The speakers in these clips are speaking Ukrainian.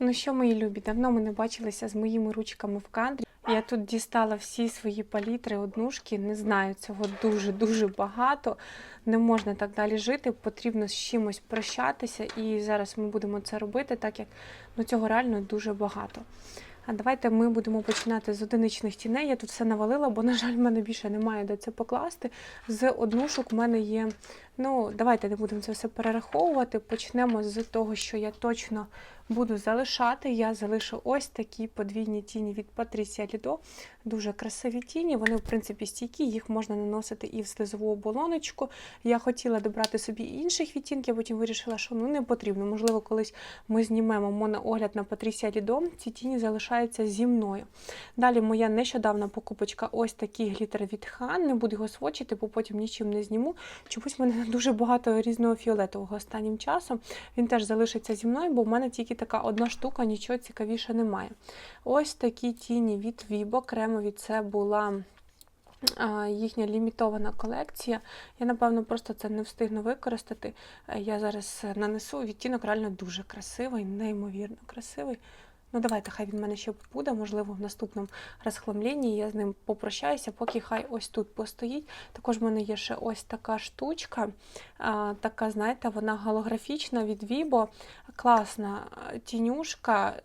Ну що, мої любі, давно ми не бачилися з моїми ручками в кадрі. Я тут дістала всі свої палітри, однушки. Не знаю, цього дуже-дуже багато. Не можна так далі жити. Потрібно з чимось прощатися. І зараз ми будемо це робити, так як ну, цього реально дуже багато. А давайте ми будемо починати з одиничних тіней. Я тут все навалила, бо, на жаль, в мене більше немає де це покласти. З однушок в мене є. Ну, давайте не будемо це все перераховувати. Почнемо з того, що я точно буду залишати. Я залишу ось такі подвійні тіні від Patricia Lido. Дуже красиві тіні. Вони, в принципі, стійкі, їх можна наносити і в слизову оболоночку. Я хотіла добрати собі інших відтінків, потім вирішила, що ну не потрібно. Можливо, колись ми знімемо моноогляд на Patricia Lido. Ці тіні залишаються зі мною. Далі моя нещодавна покупочка ось такий глітер від Han. Не буду його свочити, бо потім нічим не зніму. Чомусь мене дуже багато різного фіолетового останнім часом. Він теж залишиться зі мною, бо в мене тільки така одна штука, нічого цікавіше немає. Ось такі тіні від Vibo, кремові це була. Їхня лімітована колекція. Я, напевно, просто це не встигну використати. Я зараз нанесу відтінок реально дуже красивий, неймовірно красивий. Ну, давайте, хай він в мене ще буде, можливо, в наступному розхламлінні я з ним попрощаюся, поки хай ось тут постоїть. Також в мене є ще ось така штучка, а, така, знаєте, вона голографічна від Vibo. Класна тінюшка,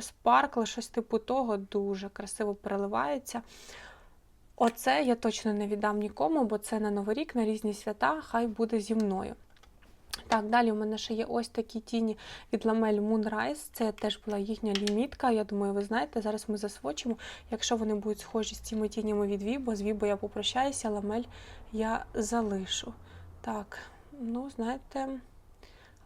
спаркл, щось типу того, дуже красиво переливається. Оце я точно не віддам нікому, бо це на Новий рік, на різні свята, хай буде зі мною. Так, далі у мене ще є ось такі тіні від ламель Moonrise. Це теж була їхня лімітка. Я думаю, ви знаєте, зараз ми засвочимо. Якщо вони будуть схожі з цими тінями від Вібо, з Вібо я попрощаюся, ламель я залишу. Так, ну, знаєте,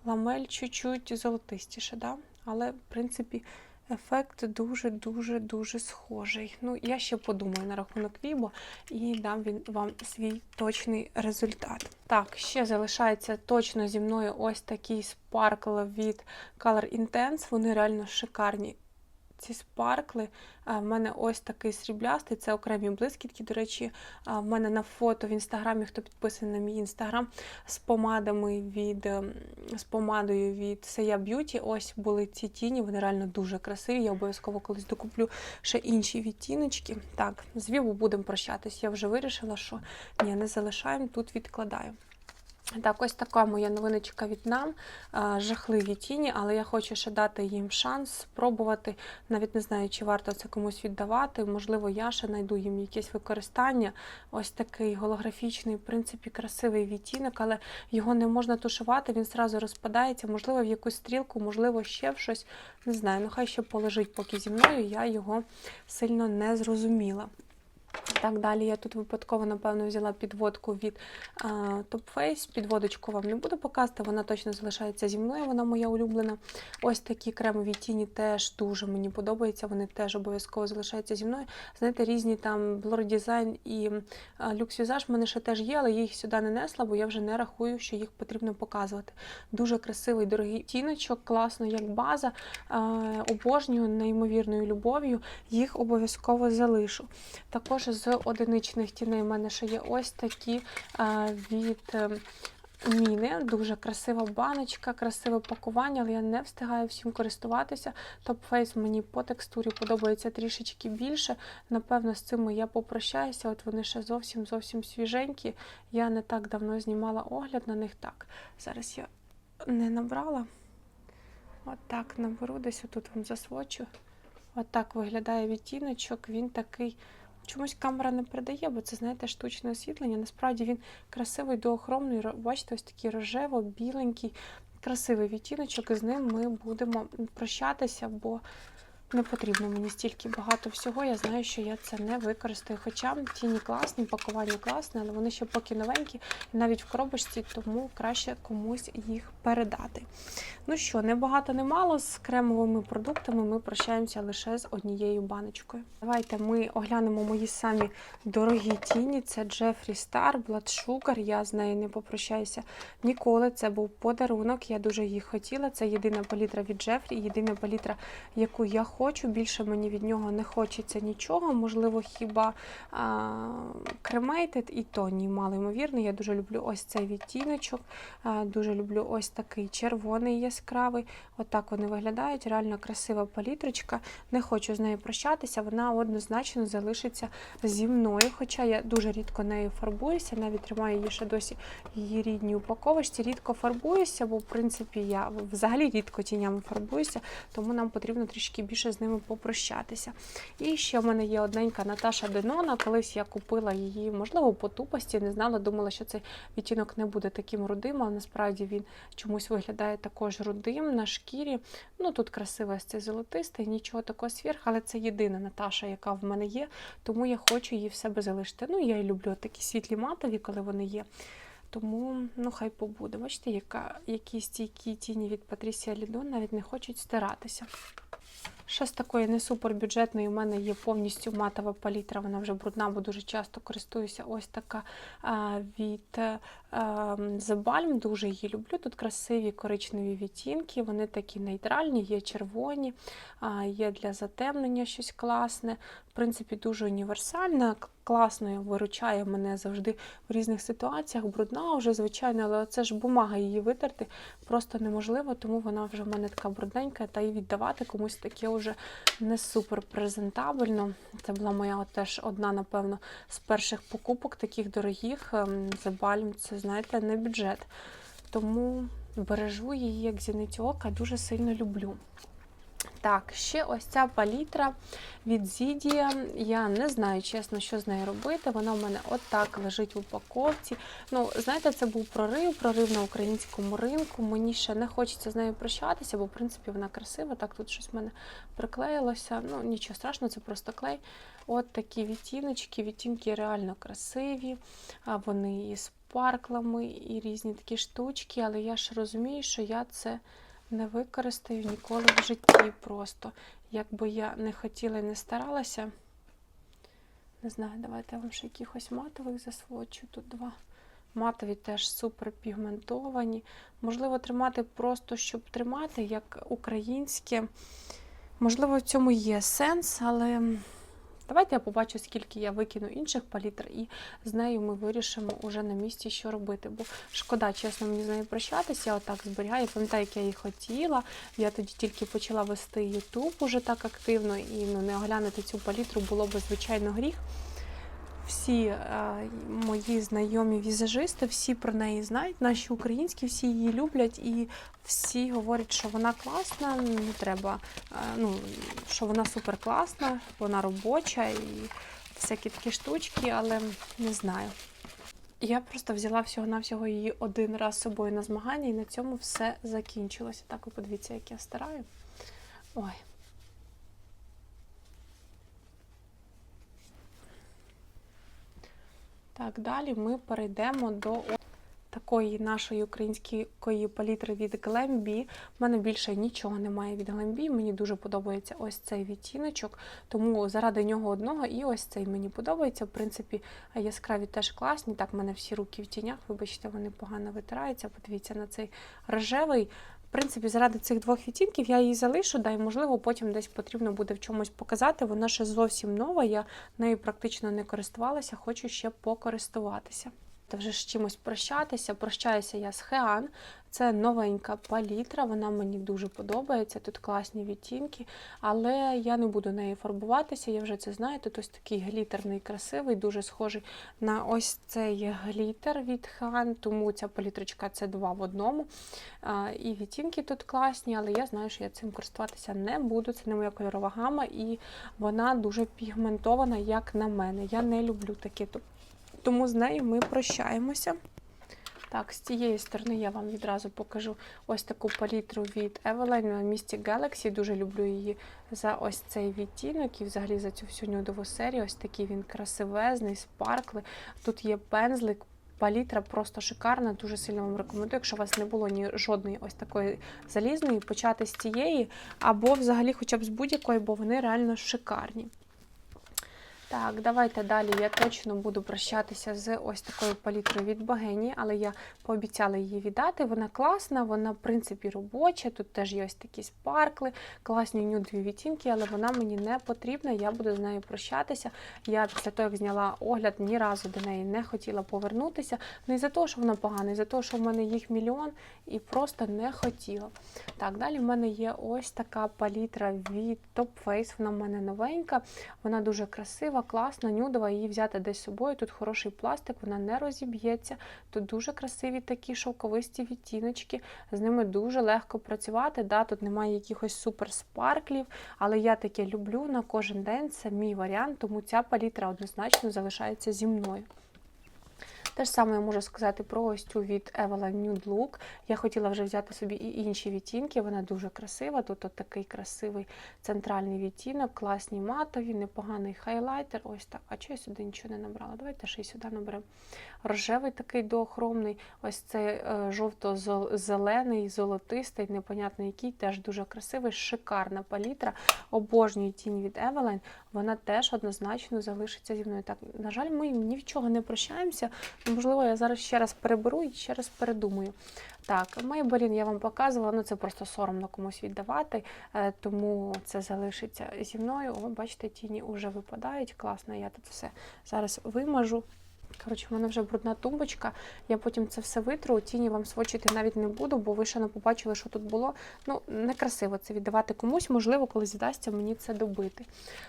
ламель чуть-чуть золотистіше, да? але, в принципі, ефект дуже-дуже-дуже схожий. Ну, я ще подумаю на рахунок Вібо і дам він вам свій точний результат. Так, ще залишається точно зі мною ось такий спаркл від Color Intense. Вони реально шикарні. Ці спаркли. В мене ось такий сріблястий, це окремі блискітки. До речі, в мене на фото в інстаграмі, хто підписаний на мій інстаграм, з помадами від ем, з помадою від Seya Beauty. Ось були ці тіні, вони реально дуже красиві. Я обов'язково колись докуплю ще інші відтіночки. Так, з Віву будемо прощатись. Я вже вирішила, що ні, не залишаємо, тут відкладаю. Так, ось така моя новиночка від нам. Жахливі тіні, але я хочу ще дати їм шанс спробувати. Навіть не знаю, чи варто це комусь віддавати. Можливо, я ще знайду їм якесь використання. Ось такий голографічний, в принципі, красивий відтінок, але його не можна тушувати, він зразу розпадається. Можливо, в якусь стрілку, можливо, ще в щось. Не знаю, ну хай ще полежить поки зі мною, я його сильно не зрозуміла. Так, далі я тут випадково, напевно, взяла підводку від Top Face. Підводочку вам не буду показувати, вона точно залишається зі мною, вона моя улюблена. Ось такі кремові тіні теж дуже мені подобаються, вони теж обов'язково залишаються зі мною. Знаєте, різні там Blur Design і Lux Visage в мене ще теж є, але я їх сюди не несла, бо я вже не рахую, що їх потрібно показувати. Дуже красивий, дорогий тіночок, класно, як база. Обожнюю неймовірною любов'ю, їх обов'язково залишу. Також з одиничних тіней в мене ще є ось такі від е, Міни. Дуже красива баночка, красиве пакування, але я не встигаю всім користуватися. Face мені по текстурі подобається трішечки більше. Напевно, з цими я попрощаюся. От вони ще зовсім зовсім свіженькі. Я не так давно знімала огляд на них. Так, зараз я не набрала. От так наберу, десь отут вам засвочу. От так виглядає відтіночок. Він такий. Чомусь камера не передає, бо це, знаєте, штучне освітлення. Насправді він красивий, доохромний. Бачите, ось такий рожево, біленький, красивий відтіночок, і з ним ми будемо прощатися, бо не потрібно мені стільки багато всього. Я знаю, що я це не використаю. Хоча тіні класні, пакування класне, але вони ще поки новенькі, навіть в коробочці, тому краще комусь їх передати. Ну що, не багато, не мало. З кремовими продуктами ми прощаємося лише з однією баночкою. Давайте ми оглянемо мої самі дорогі тіні. Це Jeffree Star Blood Sugar. Я з нею не попрощаюся ніколи. Це був подарунок. Я дуже її хотіла. Це єдина палітра від Jeffree, єдина палітра, яку я хочу. Більше мені від нього не хочеться нічого. Можливо, хіба кремейтед і то ні, мало ймовірно. Я дуже люблю ось цей відтіночок. А, дуже люблю ось такий червоний яскравий. Отак вони виглядають. Реально красива палітрочка. Не хочу з нею прощатися, вона однозначно залишиться зі мною. Хоча я дуже рідко нею фарбуюся, навіть тримаю її ще досі її рідній упаковочці. Рідко фарбуюся, бо в принципі я взагалі рідко тінями фарбуюся, тому нам потрібно трішки більше з ними попрощатися. І ще в мене є одненька Наташа Денона. Колись я купила її, можливо, по тупості, не знала, думала, що цей відтінок не буде таким рудим, але насправді він чомусь виглядає також рудим на шкірі. Ну тут красивий ось цей золотистий, нічого такого сверх, але це єдина Наташа, яка в мене є, тому я хочу її в себе залишити. Ну, я і люблю такі світлі матові, коли вони є. Тому ну хай побуде. Бачите, яка, які стійкі тіні від Патрісія Лідон навіть не хочуть стиратися. З такої не супербюджетної у мене є повністю матова палітра, вона вже брудна, бо дуже часто користуюся. Ось така від а, The Balm, дуже її люблю. Тут красиві коричневі відтінки, вони такі нейтральні, є червоні, є для затемнення щось класне. В принципі, дуже універсальна, класно виручає мене завжди в різних ситуаціях. Брудна вже, звичайно, але це ж бумага її витерти просто неможливо, тому вона вже в мене така брудненька, та і віддавати комусь таке вже не супер презентабельно. Це була моя теж одна, напевно, з перших покупок таких дорогих. The Balm, це, знаєте, не бюджет. Тому бережу її, як зіницю ока, дуже сильно люблю. Так, ще ось ця палітра від Зідія. Я не знаю, чесно, що з нею робити. Вона в мене отак лежить в упаковці. Ну, знаєте, це був прорив, прорив на українському ринку. Мені ще не хочеться з нею прощатися, бо, в принципі, вона красива. Так, тут щось в мене приклеїлося. Ну, нічого страшного, це просто клей. От такі відтіночки. Відтінки реально красиві. Вони і з парклами, і різні такі штучки, але я ж розумію, що я це не використаю ніколи в житті просто. Якби я не хотіла і не старалася. Не знаю, давайте я вам ще якихось матових засвочу. Тут два. Матові теж супер пігментовані. Можливо, тримати просто, щоб тримати, як українське. Можливо, в цьому є сенс, але. Давайте я побачу, скільки я викину інших палітр, і з нею ми вирішимо уже на місці, що робити. Бо шкода, чесно, мені з нею прощатися, я отак зберігаю. Пам'ятаю, як я її хотіла. Я тоді тільки почала вести YouTube уже так активно, і ну, не оглянути цю палітру було б звичайно гріх всі е, мої знайомі візажисти, всі про неї знають, наші українські, всі її люблять і всі говорять, що вона класна, не треба, е, ну, що вона супер класна, вона робоча і всякі такі штучки, але не знаю. Я просто взяла всього-навсього її один раз з собою на змагання, і на цьому все закінчилося. Так, ви подивіться, як я стараю. Ой. Так, далі ми перейдемо до такої нашої української палітри від Glambi. У мене більше нічого немає від Glambi. Мені дуже подобається ось цей відтіночок, тому заради нього одного і ось цей мені подобається. В принципі, яскраві теж класні. Так, в мене всі руки в тінях, вибачте, вони погано витираються. Подивіться на цей рожевий. Принципі, заради цих двох відтінків я її залишу, да, і, можливо, потім десь потрібно буде в чомусь показати. Вона ще зовсім нова, я нею практично не користувалася, хочу ще покористуватися та вже з чимось прощатися. Прощаюся я з Хеан. Це новенька палітра, вона мені дуже подобається. Тут класні відтінки, але я не буду нею фарбуватися, я вже це знаю. Тут ось такий глітерний, красивий, дуже схожий на ось цей глітер від Хан, тому ця палітрочка це два в одному. І відтінки тут класні, але я знаю, що я цим користуватися не буду. Це не моя кольорова гама, і вона дуже пігментована, як на мене. Я не люблю такі тому з нею ми прощаємося. Так, з цієї сторони я вам відразу покажу ось таку палітру від Eveline на місці Galaxy. Дуже люблю її за ось цей відтінок і взагалі за цю всю нюдову серію. Ось такий він красивезний, спаркли. Тут є пензлик. Палітра просто шикарна, дуже сильно вам рекомендую, якщо у вас не було ні жодної ось такої залізної, почати з цієї, або взагалі хоча б з будь-якої, бо вони реально шикарні. Так, давайте далі. Я точно буду прощатися з ось такою палітрою від Богені, але я пообіцяла її віддати. Вона класна, вона, в принципі, робоча. Тут теж є ось такі спаркли, класні нюдові відтінки, але вона мені не потрібна. Я буду з нею прощатися. Я після того, як зняла огляд, ні разу до неї не хотіла повернутися. Не за того, що вона погана, і за того, що в мене їх мільйон, і просто не хотіла. Так, далі в мене є ось така палітра від Top Face. Вона в мене новенька, вона дуже красива, класна, нюдова. Її взяти десь з собою. Тут хороший пластик, вона не розіб'ється. Тут дуже красиві такі шовковисті відтіночки. З ними дуже легко працювати. Да, Тут немає якихось супер спарклів, але я таке люблю на кожен день. Це мій варіант, тому ця палітра однозначно залишається зі мною. Те ж саме я можу сказати про ось цю від Evelyn Nude Look. Я хотіла вже взяти собі і інші відтінки, вона дуже красива. Тут от такий красивий центральний відтінок, класні матові, непоганий хайлайтер. Ось так. А чого я сюди нічого не набрала? Давайте ще й сюди наберемо. Рожевий такий доохромний, ось цей е, жовто-зелений, золотистий, непонятно який, теж дуже красивий, шикарна палітра. Обожнюю тінь від Evelyn. Вона теж однозначно залишиться зі мною. Так, на жаль, ми ні в чого не прощаємося. Можливо, я зараз ще раз переберу і ще раз передумаю. Так, Maybelline я вам показувала, ну це просто соромно комусь віддавати, е, тому це залишиться зі мною. О, бачите, тіні вже випадають. Класно, я тут все зараз вимажу. Коротше, в мене вже брудна тумбочка. Я потім це все витру, тіні вам свочити навіть не буду, бо ви ще не побачили, що тут було. Ну, некрасиво це віддавати комусь, можливо, коли здасться мені це добити.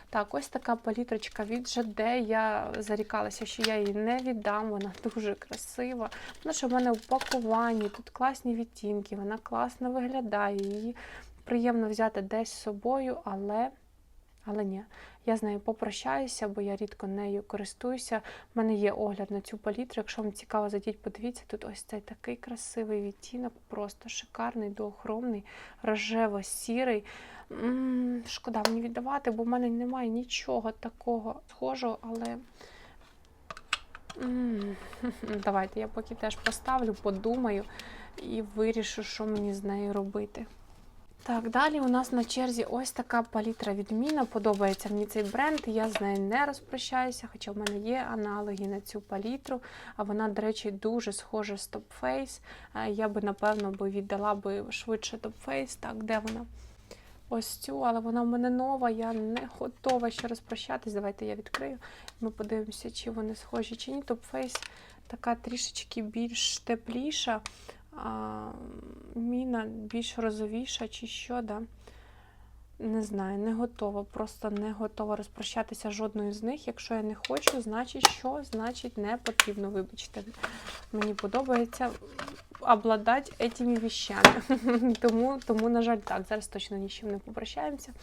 Так, ось така палітрочка від ЖД. Я зарікалася, що я її не віддам. Вона дуже красива. Вона що в мене в пакуванні, тут класні відтінки, вона класно виглядає. Її приємно взяти десь з собою, але. Але ні, я з нею попрощаюся, бо я рідко нею користуюся. У мене є огляд на цю палітру. Якщо вам цікаво, зайдіть, подивіться, тут ось цей такий красивий відтінок, просто шикарний, доохромний, рожево-сірий. Шкода мені віддавати, бо в мене немає нічого такого схожого, але. Давайте я поки теж поставлю, подумаю і вирішу, що мені з нею робити. Так, далі у нас на черзі ось така палітра відміна. Подобається мені цей бренд, я з нею не розпрощаюся, хоча в мене є аналоги на цю палітру. А вона, до речі, дуже схожа з Top Face. Я би, напевно, би віддала би швидше Top Face. Так, де вона? Ось цю, але вона в мене нова, я не готова ще розпрощатись. Давайте я відкрию. Ми подивимося, чи вони схожі, чи ні. Top Face така трішечки більш тепліша а, міна більш розовіша чи що, да? Не знаю, не готова. Просто не готова розпрощатися жодною з них. Якщо я не хочу, значить що? Значить, не потрібно, вибачте. Мені подобається обладати этими вещами. тому, тому, на жаль, так, зараз точно нічим не попрощаємося.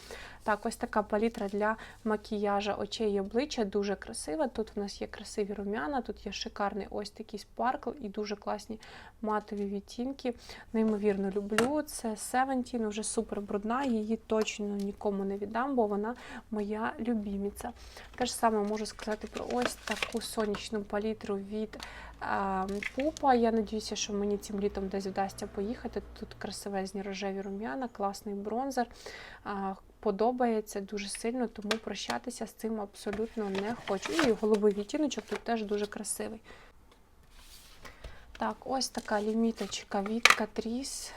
Так, ось така палітра для макіяжа очей і обличчя, дуже красива. Тут в нас є красиві рум'яна, тут є шикарний ось такий спаркл і дуже класні матові відтінки. Неймовірно люблю. Це Seventeen, вже супер брудна, її точно нікому не віддам, бо вона моя любіміця. Те ж саме можу сказати про ось таку сонячну палітру від Пупа. Я надіюся, що мені цим літом десь вдасться поїхати. Тут красивезні рожеві рум'яна, класний бронзер. Подобається дуже сильно, тому прощатися з цим абсолютно не хочу. І голубий відтіночок тут теж дуже красивий. Так, ось така ліміточка від Catrice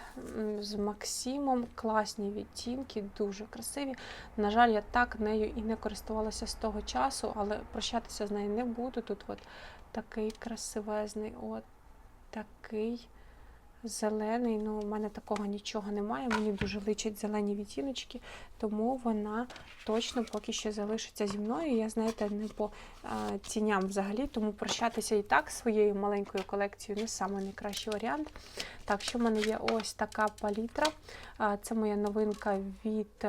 з Максимом. Класні відтінки, дуже красиві. На жаль, я так нею і не користувалася з того часу, але прощатися з нею не буду. Тут от такий красивезний, от такий зелений. Ну, у мене такого нічого немає. Мені дуже личать зелені відтіночки, тому вона точно поки що залишиться зі мною. Я, знаєте, не по а, тіням взагалі, тому прощатися і так своєю маленькою колекцією не саме найкращий варіант. Так, що в мене є ось така палітра. А, це моя новинка від.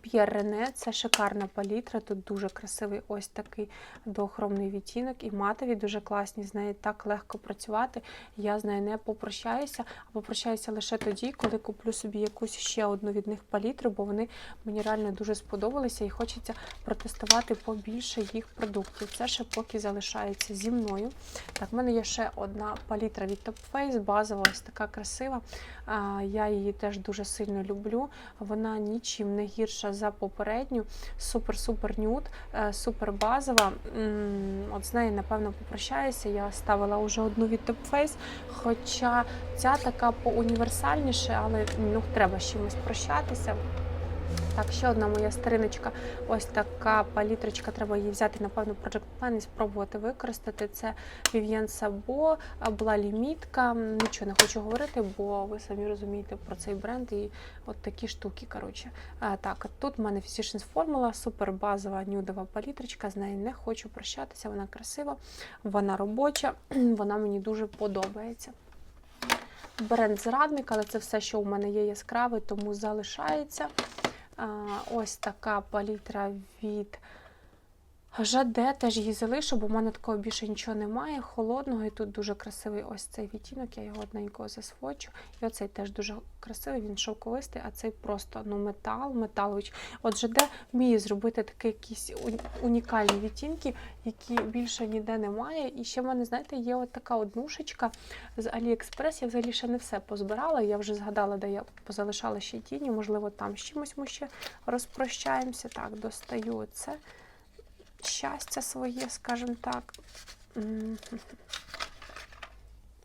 П'єр Рене це шикарна палітра. Тут дуже красивий ось такий доохромний відтінок і матові, дуже класні. З нею так легко працювати. Я з нею не попрощаюся, а попрощаюся лише тоді, коли куплю собі якусь ще одну від них палітру, бо вони мені реально дуже сподобалися і хочеться протестувати побільше їх продуктів. Це ще поки залишається зі мною. Так, в мене є ще одна палітра від Top Face, базова, ось така красива. Я її теж дуже сильно люблю. Вона нічим не гірша ніжніша за попередню. Супер-супер нюд, е, супер базова. От з нею, напевно, попрощаюся. Я ставила вже одну від Top Face, хоча ця така поуніверсальніше, але ну, треба з чимось прощатися. Так, ще одна моя стариночка. Ось така палітрочка. Треба її взяти, напевно, Project Plan і спробувати використати. Це Vivienne Sabo, була лімітка. Нічого не хочу говорити, бо ви самі розумієте про цей бренд і от такі штуки. Коротше. А, так, тут в мене Physicians Formula, супер базова нюдова палітрочка. З нею не хочу прощатися. Вона красива, вона робоча, вона мені дуже подобається. Бренд зрадник, але це все, що у мене є яскраве, тому залишається. Ось така палітра від Жаде, теж її залишу, бо в мене такого більше нічого немає. Холодного, і тут дуже красивий ось цей відтінок, я його одненько засвочу. І оцей теж дуже красивий, він шовковистий, а цей просто ну, метал, металович. От Жаде вміє зробити такі якісь унікальні відтінки, які більше ніде немає. І ще в мене, знаєте, є от така однушечка з AliExpress. Я взагалі ще не все позбирала. Я вже згадала, де я позалишала ще тіні. Можливо, там з чимось ми ще розпрощаємося. Так, достаю це щастя своє, скажімо так.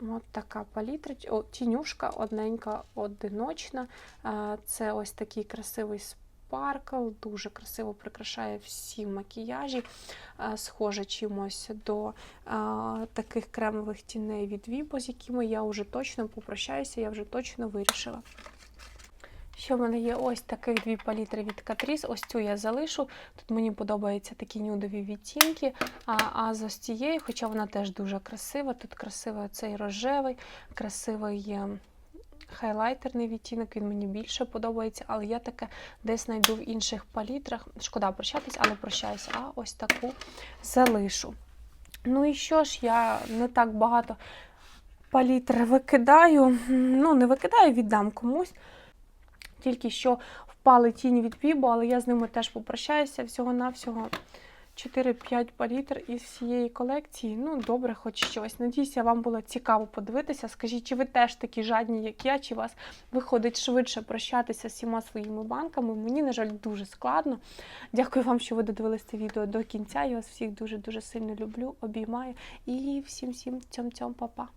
От така палітра, о, тінюшка одненька, одиночна. Це ось такий красивий спаркл, дуже красиво прикрашає всі макіяжі. Схоже чимось до таких кремових тіней від Vibo, з якими я вже точно попрощаюся, я вже точно вирішила. Ще в мене є ось таких дві палітри від Catrice. Ось цю я залишу. Тут мені подобаються такі нюдові відтінки. А, а з ось цією, хоча вона теж дуже красива. Тут красивий цей рожевий, красивий е, хайлайтерний відтінок. Він мені більше подобається, але я таке десь знайду в інших палітрах. Шкода прощатись, але прощаюся. А ось таку залишу. Ну і що ж, я не так багато палітр викидаю. Ну, не викидаю, віддам комусь. Тільки що впали тіні від Vibo, але я з ними теж попрощаюся. Всього-навсього 4-5 палітр із всієї колекції. Ну, добре, хоч щось. Надіюся, вам було цікаво подивитися. Скажіть, чи ви теж такі жадні, як я, чи вас виходить швидше прощатися з всіма своїми банками? Мені, на жаль, дуже складно. Дякую вам, що ви додивились це відео до кінця. Я вас всіх дуже-дуже сильно люблю, обіймаю. І всім-всім цьом-цьом, па-па.